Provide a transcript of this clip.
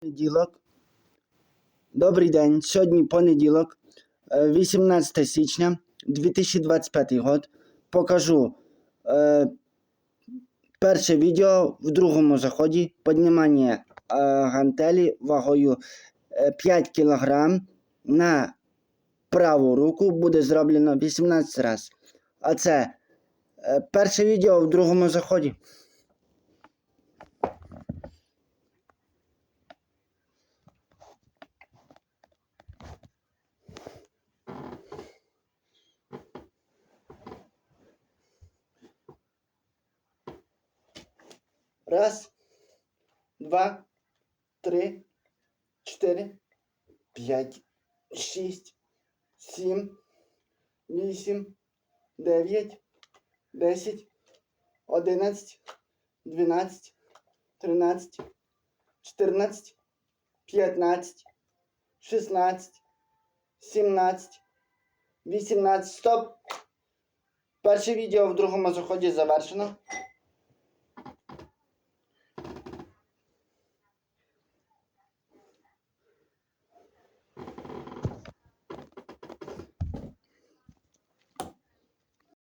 Понеділок. Добрий день. Сьогодні понеділок, е, 18 січня 2025 год. Покажу е, перше відео в другому заході. Піднімання е, гантелі вагою е, 5 кг на праву руку буде зроблено 18 разів. А це е, перше відео в другому заході. Раз, два, три, чотири, п'ять, шість, сім, вісім, дев'ять, десять, одинадцять, дванадцять, тринадцять, чотирнадцять, п'ятнадцять, шістнадцять, сімнадцять, вісімнадцять. Стоп! Перше відео в другому заході завершено.